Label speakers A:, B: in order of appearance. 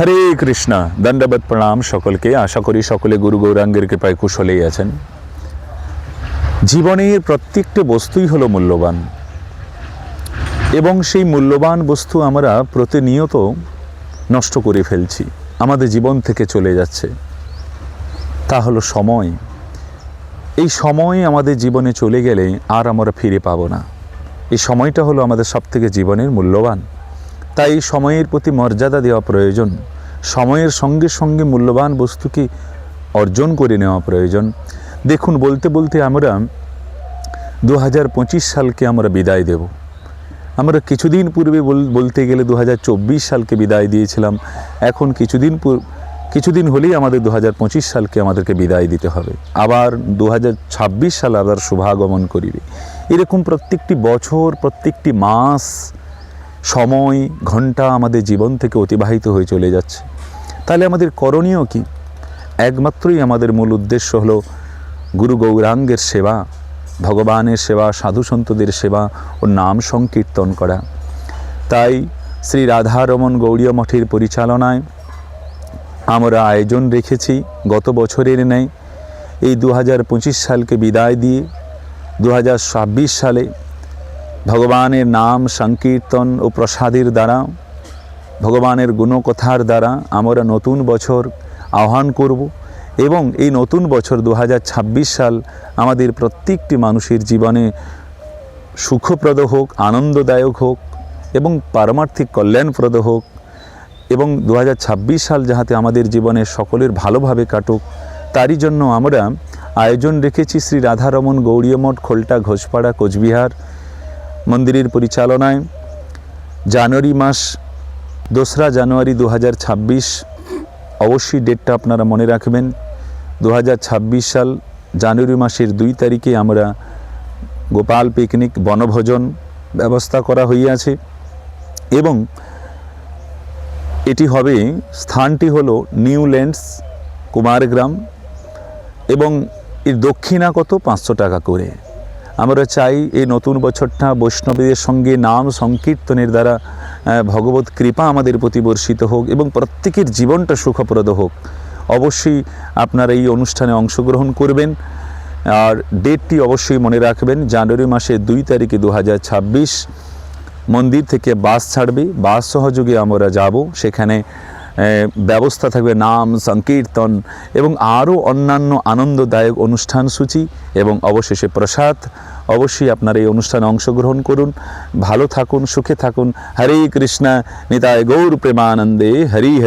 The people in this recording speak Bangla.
A: হরে কৃষ্ণ দণ্ডবত প্রণাম সকলকে। আশা করি সকলে গুরু গৌরাঙ্গের কৃপায় কুশলেই আছেন। জীবনের প্রত্যেকটি বস্তুই হলো মূল্যবান। এবং সেই মূল্যবান বস্তু আমরা প্রতিনিয়ত নষ্ট করে ফেলছি, আমাদের জীবন থেকে চলে যাচ্ছে। তা হলো সময়। এই সময় আমাদের জীবনে চলে গেলে আর আমরা ফিরে পাবো না। এই সময়টা হলো আমাদের সবথেকে জীবনের মূল্যবান। তাই সময়ের প্রতি মর্যাদা দেওয়া প্রয়োজন। সময়ের সঙ্গে সঙ্গে মূল্যবান বস্তুকে অর্জন করে নেওয়া প্রয়োজন? দেখুন, বলতে বলতে আমরা দু হাজার পঁচিশ সালকে আমরা বিদায় দেব। আমরা কিছুদিন পূর্বে বল- বলতে গেলে দু হাজার চব্বিশ সালকে বিদায় দিয়েছিলাম। এখন কিছুদিন কিছুদিন হলেই আমাদের দু হাজার পঁচিশ সালকে আমাদেরকে বিদায় দিতে হবে। আবার দু হাজার ছাব্বিশ সাল আবার শুভাগমন করিবে। এরকম প্রত্যেকটি বছর, প্রত্যেকটি মাস সময় ঘণ্টা আমাদের জীবন থেকে অতিবাহিত হয়ে চলে যাচ্ছে। তাহলে আমাদের করণীয় কি? একমাত্রই আমাদের মূল উদ্দেশ্য হলো গুরু গৌরাঙ্গের সেবা, ভগবানের সেবা, সাধু সন্তদের সেবা ও নাম সংকীর্তন করা। তাই শ্রী রাধারমন গৌড়ীয় মঠের পরিচালনায় আমরা আয়োজন রেখেছি গত বছরের নেয় এই দু হাজার পঁচিশ সালকে বিদায় দিয়ে দু হাজার ছাব্বিশ সালে ভগবানের নাম সংকীর্তন ও প্রসাদের দ্বারা, ভগবানের গুণকথার দ্বারা আমরা নতুন বছর আহ্বান করব এবং এই নতুন বছর দু হাজার ছাব্বিশ সাল আমাদের প্রত্যেকটি মানুষের জীবনে সুখপ্রদ হোক, আনন্দদায়ক হোক এবং পারমার্থিক কল্যাণপ্রদ হোক এবং দু হাজার ছাব্বিশ সাল যাহাতে আমাদের জীবনে সকলের ভালোভাবে কাটুক, তারই জন্য আমরা আয়োজন রেখেছি শ্রী রাধারমন গৌড়ীয় মঠ, খোলটা, ঘোষপাড়া, কোচবিহার মন্দিরের পরিচালনায় জানুয়ারি মাস দোসরা জানুয়ারি দু হাজার ছাব্বিশ অবশ্যই ডেটটা আপনারা মনে রাখবেন। দু হাজার ছাব্বিশ সাল জানুয়ারি মাসের দুই তারিখে আমরা গোপাল পিকনিক বনভোজন ব্যবস্থা করা হইয়াছে এবং এটি হবে, স্থানটি হলো নিউল্যান্ডস কুমারগ্রাম এবং এর দক্ষিণা কত? পাঁচশো টাকা করে। আমরা চাই এই নতুন বছরটা বৈষ্ণবীদের সঙ্গে নাম সংকীর্তনের দ্বারা ভগবত কৃপা আমাদের প্রতি বর্ষিত হোক এবং প্রত্যেকের জীবনটা সুখপ্রদ হোক। অবশ্যই আপনারা এই অনুষ্ঠানে অংশগ্রহণ করবেন। আর ডেটটি অবশ্যই মনে রাখবেন, জানুয়ারি মাসের দুই তারিখে দু হাজার ছাব্বিশ। মন্দির থেকে বাস ছাড়বে, বাস সহযোগে আমরা যাব। সেখানে ব্যবস্থা থাকবে, নাম, সংকীর্তন এবং আরও অন্যান্য আনন্দদায়ক অনুষ্ঠান সূচি এবং অবশেষে প্রসাদ। অবশ্যই আপনার এই অনুষ্ঠানে অংশগ্রহণ করুন। ভালো থাকুন, সুখে থাকুন। হরে কৃষ্ণা নিতায় গৌর প্রেমানন্দে। হরি হরি।